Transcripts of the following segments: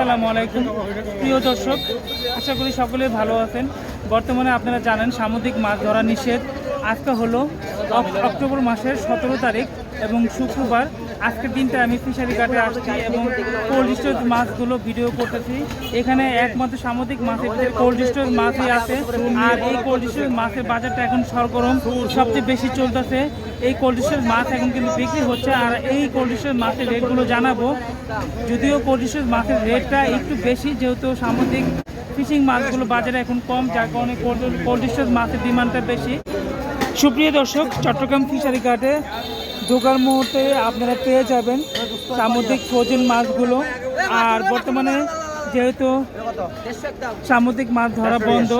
আসসালামু আলাইকুম। প্রিয় দর্শক, আশা করি সকলে ভালো আছেন। বর্তমানে আপনারা জানেন, সামুদ্রিক মাছ ধরা নিষেধ। আজকে হলো অক- অক্টোবর মাসের সতেরো তারিখ এবং শুক্রবার আজকের দিনটা আমি ফিশারি ঘাটে আসছি এবং কোল্ড স্টোর মাছগুলো ভিডিও করতেছি। এখানে একমাত্র সামুদ্রিক মাছের কোল্ড স্টোর মাছই আছে। আর এই কোল্ড স্টোর মাছের বাজারটা এখন সরগরম, সবচেয়ে বেশি চলতেছে। এই কোল্ড স্টোর মাছ এখন কিন্তু বিক্রি হচ্ছে আর এই কোল্ড স্টোর মাছের রেটগুলো জানাব। যদিও কোল্ড স্টোর মাছের রেটটা একটু বেশি, যেহেতু সামুদ্রিক ফিশিং মাছগুলো বাজারে এখন কম, যার কারণে কোল্ড স্টোর মাছের ডিমান্ডটা বেশি। সুপ্রিয় দর্শক, চট্টগ্রাম ফিশারি ঘাটে ঢোকার মুহূর্তে আপনারা পেয়ে যাবেন সামুদ্রিক ফ্রোজেন মাছগুলো। আর বর্তমানে যেহেতু সামুদ্রিক মাছ ধরা বন্ধ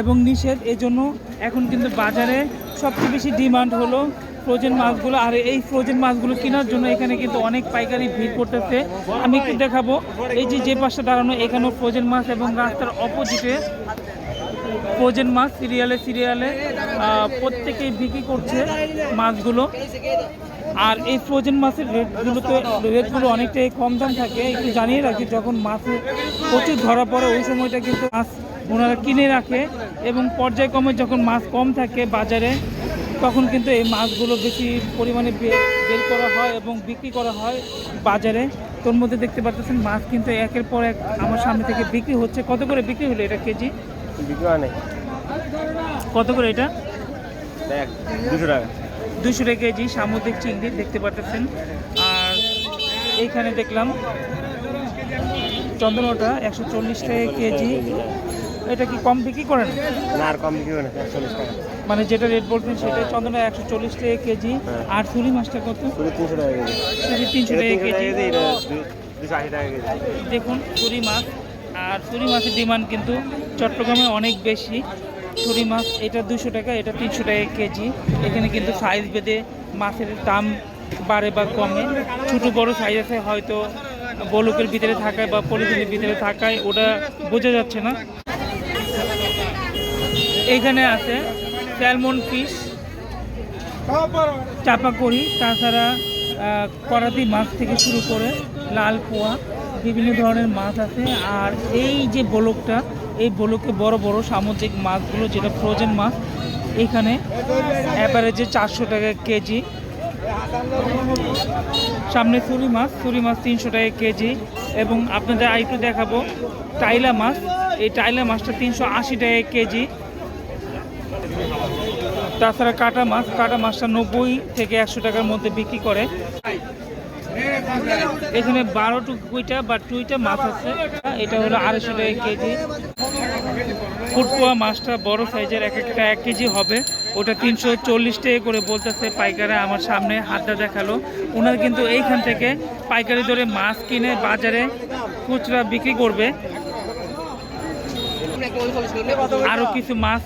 এবং নিষেধ এজন্য এখন কিন্তু বাজারে সবচেয়ে বেশি ডিমান্ড হলো ফ্রোজেন মাছগুলো। আর এই ফ্রোজেন মাছগুলো কেনার জন্য এখানে কিন্তু অনেক পাইকারি ভিড় করতেছে আমি একটু দেখাবো এই যে যে পাশে দাঁড়ানো এখানেও ফ্রোজেন মাছ এবং রাস্তার অপোজিটে ফ্রোজেন মাছ সিরিয়ালে সিরিয়ালে প্রত্যেকেই বিক্রি করছে মাছগুলো। আর এই ফ্রোজেন মাছের রেটগুলোতে রেটগুলো অনেকটাই কম দাম থাকে একটু জানিয়ে রাখি যখন মাছ প্রচুর ধরা পড়ে ওই সময়টা কিন্তু মাছ ওনারা কিনে রাখে এবং পর্যায়ক্রমে যখন মাছ কম থাকে বাজারে তখন কিন্তু এই মাছগুলো বেশি পরিমাণে বের করা হয় এবং বিক্রি করা হয় বাজারে। তোর মধ্যে দেখতে পাচ্ছেন মাছ কিন্তু একের পর এক আমার সামনে থেকে বিক্রি হচ্ছে। কত করে বিক্রি হলো এটা কেজি? বিক্রি হয় কত করে এটা? দেখ দুশো টাকা। দুশো টাকা কেজি সামুদ্রিক চিংড়ি দেখতে পাচ্ছেন আর এইখানে দেখলাম চন্দনটা একশো চল্লিশ টাকা কেজি। এটা কি কম বিক্রি করেন? না আর কম বিক্রি হয় না মানে যেটা রেট বলছেন সেটা চন্দনা একশো চল্লিশ টাকা কেজি। হ্যাঁ। আর চুরি মাছটা কত? তিনশো টাকা কেজি। তিনশো কেজি। টাকা কেজি দেখুন চুরি মাছ। আর চুরি মাছের ডিমান্ড কিন্তু চট্টগ্রামে অনেক বেশি। চুরি মাছ, এটা দুশো টাকা, এটা তিনশো টাকা কেজি। এখানে কিন্তু সাইজ বেঁধে মাছের দাম বাড়ে বা কমে। ছোটো বড় সাইজ আছে, হয়তো বলুকের ভিতরে থাকায় বা পলিথিনের ভিতরে থাকায়, ওটা বোঝা যাচ্ছে না। এখানে আছে স্যালমন ফিশ চাপা করি তাছাড়া করাতি মাছ থেকে শুরু করে লাল পোয়া, বিভিন্ন ধরনের মাছ আছে। আর এই যে বলকটা এই বলকে বড় বড় সামুদ্রিক মাছগুলো যেটা ফ্রোজেন মাছ, এখানে অ্যাভারেজে চারশো টাকা কেজি। সামনে চুরি মাছ চুরি মাছ তিনশো টাকা কেজি। এবং আপনাদের আরেকটু দেখাবো, টাইলা মাছ, এই টাইলা মাছটা তিনশো আশি টাকা কেজি। তাছাড়া কাটা মাছ, কাটা মাছটা নব্বই থেকে একশো টাকার মধ্যে বিক্রি করে। এখানে বারো টুকুইটা বা টুইটা মাছ আছে, এটা হলো আড়াইশো টাকা কেজি। ফুটপোয়া মাছটা বড় সাইজের এক একটা এক কেজি হবে। ওটা তিনশো চল্লিশ টাকা করে বলতেছে পাইকারে আমার সামনে হাতটা দেখাল। ওনার কিন্তু এইখান থেকে পাইকারি দরে মাছ কিনে বাজারে খুচরা বিক্রি করবে। আরও কিছু মাছ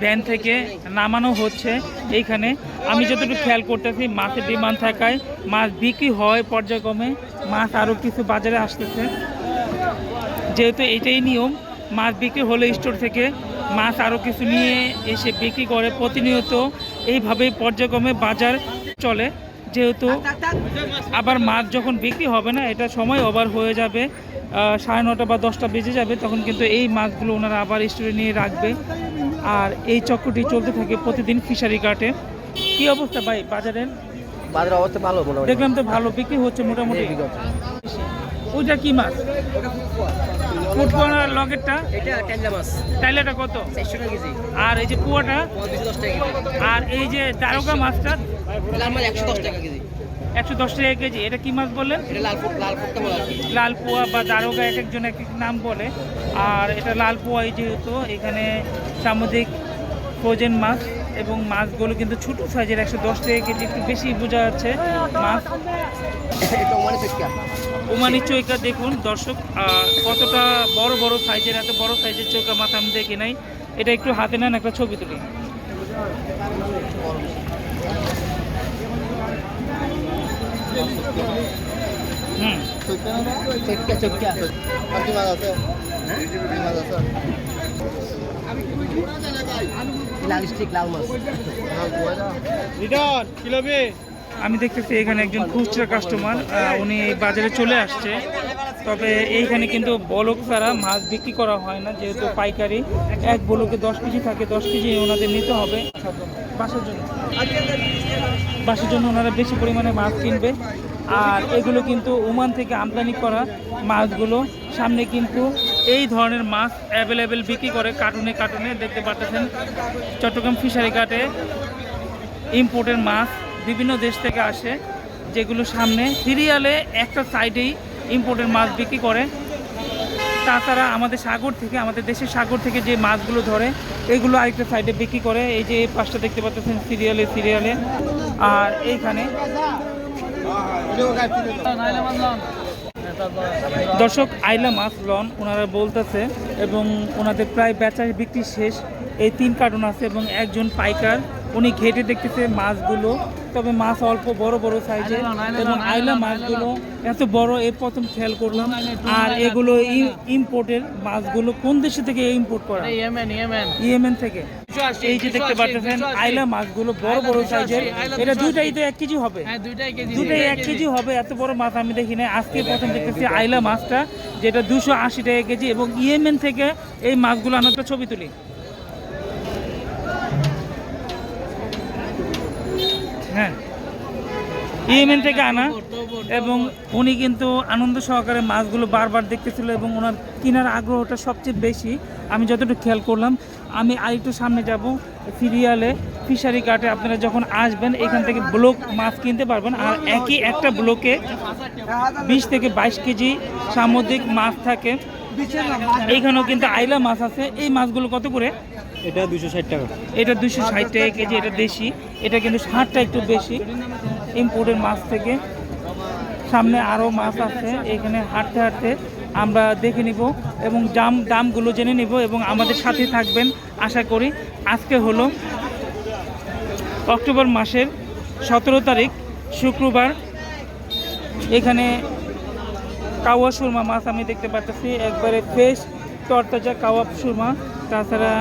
ভ্যান থেকে নামানো হচ্ছে এইখানে। আমি যতটুকু খেয়াল করতেছি, মাছের ডিমান্ড থাকায় মাছ বিক্রি হয় পর্যায়ক্রমে। মাছ আরও কিছু বাজারে আসতেছে। যেহেতু এটাই নিয়ম মাছ বিক্রি হলে স্টোর থেকে। মাছ আরও কিছু নিয়ে এসে বিক্রি করে প্রতিনিয়ত এইভাবেই পর্যায়ক্রমে বাজার চলে। যেহেতু আবার মাছ যখন বিক্রি হবে না এটা সময় ওভার হয়ে যাবে সাড়ে নটা বা দশটা বেজে যাবে তখন কিন্তু এই মাছগুলো ওনারা আবার স্টোরে নিয়ে রাখবে। আর এই চক্রটি চলতে থাকে প্রতিদিন ফিশারি ঘাটে কি অবস্থা ভাই বাজারের? বাজারের অবস্থা ভালো দেখলাম তো ভালো বিক্রি হচ্ছে মোটামুটি। ওইটা কি মাছ? ফুটবলার লগেরটা? এটা ট্যাংরা মাছ। টাইলাটা কত? চারশো টাকা কেজি। আর এই যে পুয়াটা? দুশো দশ টাকা কেজি। আর এই যে দারোগা মাছটা? লাল মাছ একশো দশ টাকা কেজি। একশো দশ টাকা কেজি। এটা কি মাছ বললেন? এটা লাল লাল ফুটটা বলা লাল পোয়া বা দারোগা এক একজন এক এক নাম বলে। আর এটা লাল পোয়াই যেহেতু এখানে সামুদ্রিক ফ্রোজেন মাছ। এবং মাছগুলো কিন্তু ছোট সাইজের একশো দশ টাকা কেজি, একটু বেশি বোঝা যাচ্ছে মাছ। ওমানে চৈকা দেখুন দর্শক কতটা বড় বড় সাইজের, এত বড় সাইজের চৌকা মাছ আমি দেখি নাই। এটা একটু হাতে নেন, একটা ছবি তুলি। হুম। চটকা চটকা। আমি দেখতেছি এখানে একজন খুচরা কাস্টমার উনি এই বাজারে চলে আসছে। তবে এইখানে কিন্তু বলক ছাড়া মাছ বিক্রি করা হয় না, যেহেতু পাইকারি। এক বলকে দশ কেজি থাকে, দশ কেজি ওনাদের নিতে হবে। বাসার জন্য। বাসার জন্য ওনারা বেশি পরিমাণে মাছ কিনবে। আর এগুলো কিন্তু ওমান থেকে আমদানি করা মাছগুলো। সামনে কিন্তু এই ধরনের মাছ অ্যাভেলেবেল বিক্রি করে কার্টুনে কার্টুনে দেখতে পাচ্ছেন। চট্টগ্রাম ফিশারি ঘাটে ইম্পোর্টের মাছ বিভিন্ন দেশ থেকে আসে যেগুলো সামনে সিরিয়ালে একটা সাইডেই ইম্পোর্টের মাছ বিক্রি করে। তাছাড়া আমাদের সাগর থেকে আমাদের দেশের সাগর থেকে যে মাছগুলো ধরে এগুলো আরেকটা সাইডে বিক্রি করে। এই যে এই পাশটা দেখতে পাচ্ছেন সিরিয়ালে সিরিয়ালে। আর এইখানে দর্শক আইলা মাছ লন ওনারা বলতেছে এবং ওনাদের প্রায় বেচা বিক্রি শেষ। এই তিন কার্টুন আছে এবং একজন পাইকার, উনি ঘেটে দেখতেছে মাছগুলো। তবে মাছ অল্প বড় বড় সাইজের এবং আইলা মাছগুলো এত বড় এই প্রথম খেয়াল করলাম। আর এগুলো ইম্পোর্টের মাছগুলো কোন দেশে থেকে ইম্পোর্ট করা? ইয়েমেন থেকে। এই যে দেখতে পাচ্ছেন আইলা মাছগুলো বড় বড় সাইজের এটা দুইটাই তো এক কেজি হবে। হ্যাঁ দুটাই এক কেজি। হবে। এত বড় মাছ আমি দেখি না আজকে প্রথম দেখতেছি আইলা মাছটা যেটা দুশো আশি টাকা কেজি। এবং ইয়েমেন থেকে এই মাছগুলো আমি একটা ছবি তুলি। হ্যাঁ। থেকে আনা এবং উনি কিন্তু আনন্দ সহকারে মাছগুলো বারবার দেখতেছিল এবং ওনার কেনার আগ্রহটা সবচেয়ে বেশি। আমি যতটুকু খেয়াল করলাম, আমি আরেকটু সামনে যাব, সিরিয়ালে, ফিশারি কাটে আপনারা যখন আসবেন, এখান থেকে ব্লক মাছ কিনতে পারবেন। আর একই একটা ব্লকে বিশ থেকে বাইশ কেজি সামুদ্রিক মাছ থাকে। এইখানেও কিন্তু আইলা মাছ আছে। এই মাছগুলো কত করে? এটা দুশো ষাট টাকা। এটা দুশো ষাট টাকা কেজি এটা দেশি। এটা কিন্তু ষাটটা একটু বেশি। ইম্পোর্টের মাছ থেকে। সামনে আরও মাছ আছে। এখানে হাঁটতে হাঁটতে আমরা দেখে নিব এবং দাম দামগুলো জেনে নিব এবং আমাদের সাথে থাকবেন। আশা করি আজকে হলো অক্টোবর মাসের সতেরো তারিখ শুক্রবার। এখানে কাওয়া সুরমা মাছ আমি দেখতে পাচ্ছি একবারে ফ্রেশ তরতাজা কাওয়া সুরমা তাছাড়া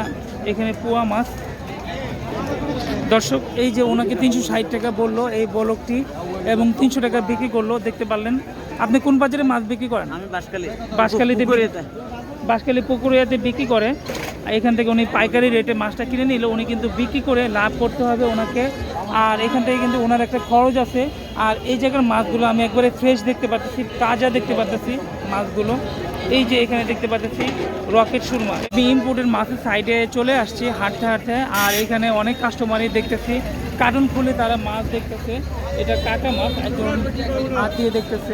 এখানে পোয়া মাছ। দর্শক এই যে ওনাকে তিনশো ষাট টাকা বলল এই বলকটি এবং তিনশো টাকা বিক্রি করল দেখতে পারলেন। আপনি কোন বাজারে মাছ বিক্রি করেন? আমি বাসকালি পুকুরিয়াতে বিক্রি করে। এখান থেকে উনি পাইকারি রেটে মাছটা কিনে নিল। উনি কিন্তু বিক্রি করে লাভ করতে হবে ওনাকে। আর এখান থেকে কিন্তু ওনার একটা খরচ আছে। আর এই জায়গার মাছগুলো আমি একবারে ফ্রেশ দেখতে পাচ্ছি তাজা দেখতে পাচ্ছি মাছগুলো। এই যে এখানে দেখতে পাচ্ছি রকেট সুরমা। আমি ইম্পোর্টের মাছের সাইডে চলে আসছি হাঁটতে হাঁটতে, আর এখানে অনেক কাস্টমারই দেখতেছি। কার্টুন খুলে তারা মাছ দেখতেছে। এটা কাটা মাছ, একজন হাত দিয়ে দেখতেছে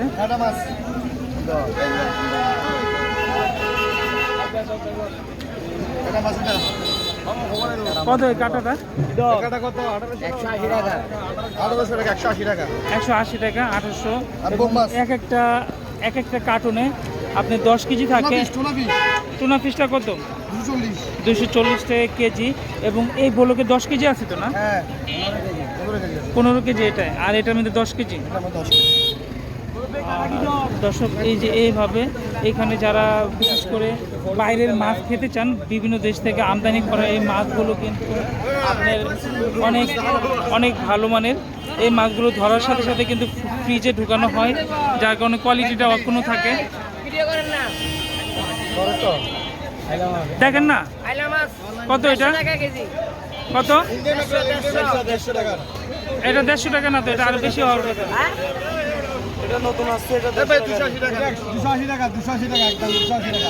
কত এই কাটাটা? টাকাটা কত? একশো আশি টাকা। আঠারোশো টাকা একশো আশি টাকা। একশো আশি টাকা আঠারোশো। আর বোম মাছ? এক একটা এক একটা কার্টুনে আপনি দশ কেজি থাকে। টুনা ফিশটা কত? দুশো চল্লিশ। টাকা কেজি। এবং এই বলোকে দশ কেজি আছে তো না? হ্যাঁ। পনেরো কেজি। এটা আর এটার মধ্যে দশ কেজি? দশ দর্শক, এই যে এইভাবে এখানে যারা বিশেষ করে বাইরের মাছ খেতে চান, বিভিন্ন দেশ থেকে আমদানি করা এই মাছগুলো কিন্তু আপনার অনেক অনেক ভালো মানের। এই মাছগুলো ধরার সাথে সাথে কিন্তু ফ্রিজে ঢুকানো হয়, যার কারণে কোয়ালিটিটা অক্ষুণ্ণ থাকে। দেখেন না? কত এটা? কত? এটা দেড়শো টাকা না তো, এটা আরও বেশি হওয়ার কথা। এটা নতুন আসছে এটা দুশো আশি টাকা। দুশো আশি টাকা দুশো আশি টাকা একদম দুশো আশি টাকা।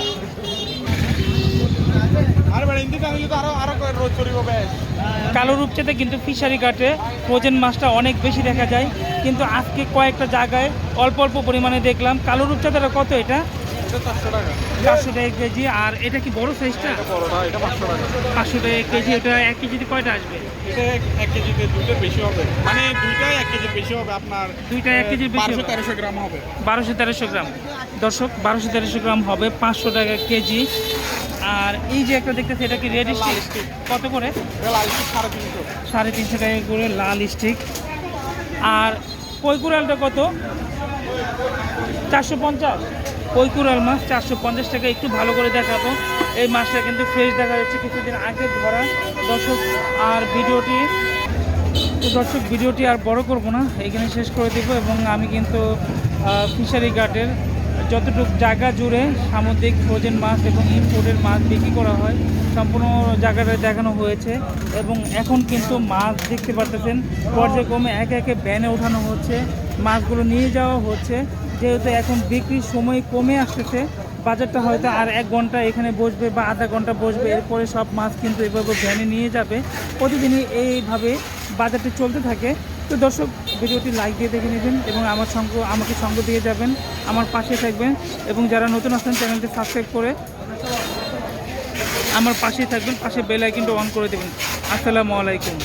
আরে বেড়া ইন্দিকে আনলে তো আরও আরও রোজ চড়িব বেশ। কালো রূপচাঁদে কিন্তু ফিশারি ঘাটে ফ্রোজেন মাছটা অনেক বেশি দেখা যায়। কিন্তু আজকে কয়েকটা জায়গায় অল্প অল্প পরিমাণে দেখলাম। কালো রূপচাঁদাটা কত এটা? চারশো টাকা কেজি আর এটা কি বড় সাইজটা পাঁচশো টাকা। কেজি এটা এক কেজিতে কয়টা আসবে? এটা এক কেজিতে দুটোর বেশি হবে। মানে দুইটাই এক কেজির বেশি হবে আপনার দুইটা এক বেশি বারোশো। তেরোশো গ্রাম হবে। বারোশো তেরোশো গ্রাম। দর্শক বারোশো তেরোশো গ্রাম হবে পাঁচশো টাকা কেজি। আর এই যে একটা দেখতেছি এটা কি রেড স্টিক কত করে? লাল স্টিক সাড়ে তিনশো। সাড়ে তিনশো টাকা করে লাল স্টিক আর কৈকুরালটা কত? চারশো পঞ্চাশ। কৈকুরাল মাছ চারশো পঞ্চাশ টাকা, একটু ভালো করে দেখাবো। এই মাছটা কিন্তু ফ্রেশ দেখা যাচ্ছে কিছুদিন আগে ধরা। দর্শক, আর ভিডিওটি, তো দর্শক, ভিডিওটি আর বড় করব না, এখানে শেষ করে দেবো এবং আমি কিন্তু ফিশারি গার্ডের যতটুকু জায়গা জুড়ে সামুদ্রিক ফ্রোজেন মাছ এবং ইম্পোর্টের মাছ বিক্রি করা হয়, সম্পূর্ণ জায়গাটা দেখানো হয়েছে এবং এখন কিন্তু মাছ দেখতে পাচ্ছেন পর্যায়ক্রমে একে একে ব্যানে ওঠানো হচ্ছে, মাছগুলো নিয়ে যাওয়া হচ্ছে। যেহেতু এখন বিক্রির সময় কমে আসতেছে, বাজারটা হয়তো আর এক ঘণ্টা এখানে বসবে বা আধা ঘণ্টা বসবে, এরপরে সব মাছ কিন্তু এভাবে ভ্যানে নিয়ে যাবে। প্রতিদিনই এইভাবে বাজারটি চলতে থাকে। তো দর্শক, ভিডিওটি লাইক দিয়ে দেখে নেবেন এবং আমার সঙ্গ, আমাকে সঙ্গ দিয়ে যাবেন, আমার পাশে থাকবেন এবং যারা নতুন আসছেন চ্যানেলটি সাবস্ক্রাইব করে আমার পাশেই থাকবেন, পাশে বেল আইকনটা অন করে দেবেন। আসসালামু আলাইকুম।